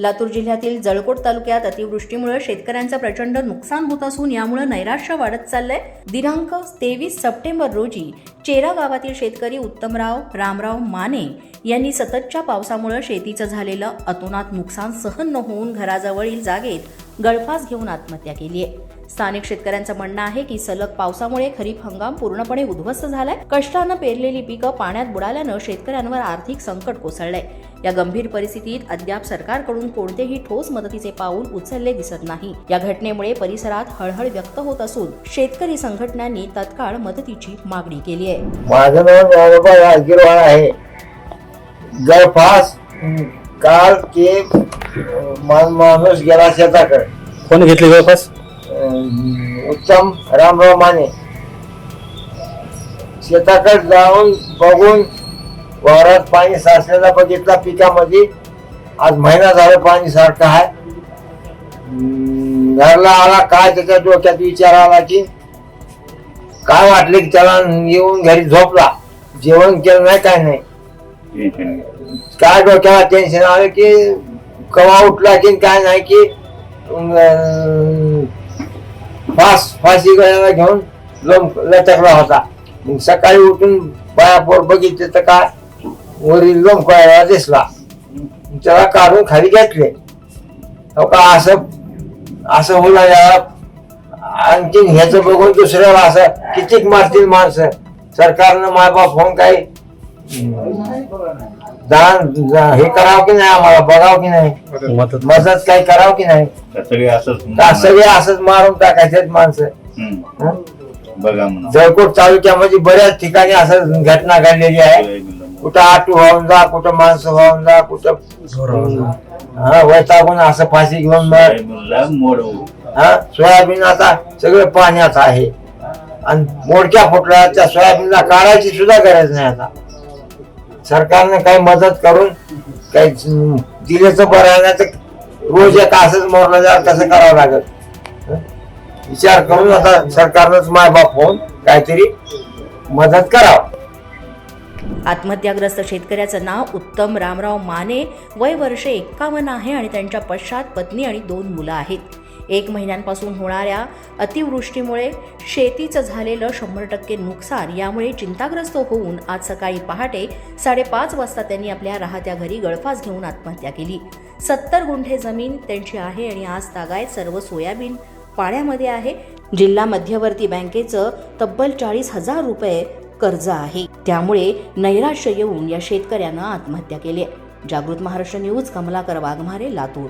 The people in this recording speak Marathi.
लातूर जिल्ह्यातील जळकोट तालुक्यात अतिवृष्टीमुळे शेतकऱ्यांचं प्रचंड नुकसान होत असून यामुळे नैराश्य वाढत चाललंय. दिनांक तेवीस सप्टेंबर रोजी चेरा गावातील शेतकरी उत्तमराव रामराव माने यांनी सततच्या पावसामुळे शेतीचं झालेलं अतोनात नुकसान सहन न होऊन घराजवळील जागेत गळफास घेऊन आत्महत्या केली आहे. स्थानिक शेतकऱ्यांचं म्हणणं आहे की सलग पावसामुळे खरीप हंगाम पूर्णपणे उद्ध्वस्त झालाय. कष्टानं पेरलेली पिकं पाण्यात बुडाल्यानं शेतकऱ्यांवर आर्थिक संकट कोसळलंय. या गंभीर परिस्थितीत अद्याप सरकारकडून कोणतेही ठोस मदतीचे पाऊल उचलले दिसत नाही. या घटनेमुळे परिसरात हळहळ व्यक्त होत असून शेतकरी संघटनांनी तत्काळ मदतीची मागणी केली आहे. माझं नाव आहे. काल माणूस गेला शेताकडे. कोणी घेतली जवळपास? उत्तम रामराव माने शेताकडे जाऊन बघून वावरात पाणी साचलेला बघितला पिकामध्ये आज महिना झाला पाणी सारखं आहे. घरला आला काय त्याच्या डोक्यात विचार आला की काय वाटले की त्याला येऊन घरी झोपला? जेवण केलं नाही काय नाही. काय डोक्याला टेन्शन आलं की कवा उठला की काय नाही की फास फाशी गळ्याला घेऊन लोम लटकला होता. मग सकाळी उठून बायापोर बघितले तर काय? वरील लोम कळायला दिसला. त्याला काढून खाली घेतले. हो का असं असं होणार या आणखीन ह्याच बघून दुसऱ्याला असं कितीक मारतील माणसं? सरकारनं मायबाप होऊन काही दान हे करावं की नाही आम्हाला? बघावं की नाही? मदत. मदत. काही करावं की नाही? सगळे असंच का सगळे असंच मारून टाकायचे माणसं? हम्म. हं? बघा म्हणा. जळकोट तालुक्यामध्ये बऱ्याच ठिकाणी असं घटना घडलेली आहे. कुठं आटू वाहून जा कुठं माणसं वाहून जा कुठं हा वैतागून असं फाशी घेऊन मर. हा सोयाबीन आता सगळं पाण्यात आहे. आणि मोडक्या फुटल्या त्या सोयाबीनला काढायची सुद्धा गरज नाही आता. सरकारने काही मदत करून काही दिल्याचं बरं आहे नाही तर रोज एक असंच मोरलं जा कसं करावं लागेल. विचार करून आता सरकारनंच मायबाप होऊन काहीतरी मदत करावं. आत्महत्याग्रस्त शेतकऱ्याचं नाव उत्तम रामराव माने वय वर्ष एक्कावन्न आहे आणि त्यांच्या पश्चात पत्नी आणि दोन मुलं आहेत. एक महिन्यांपासून होणाऱ्या अतिवृष्टीमुळे शेतीचं झालेलं शंभर टक्के नुकसान यामुळे चिंताग्रस्त होऊन आज सकाळी पहाटे साडेपाच वाजता त्यांनी आपल्या राहत्या घरी गळफास घेऊन आत्महत्या केली. सत्तर गुंठे जमीन त्यांची आहे आणि आज तागायत सर्व सोयाबीन पाण्यामध्ये आहे. जिल्हा मध्यवर्ती बँकेचं तब्बल चाळीस हजार रुपये कर्ज आहे. त्यामुळे नैराश्य येऊन या शेतकऱ्यानं आत्महत्या केली आहे. जागृत महाराष्ट्र न्यूज कमलाकर वाघमारे लातूर.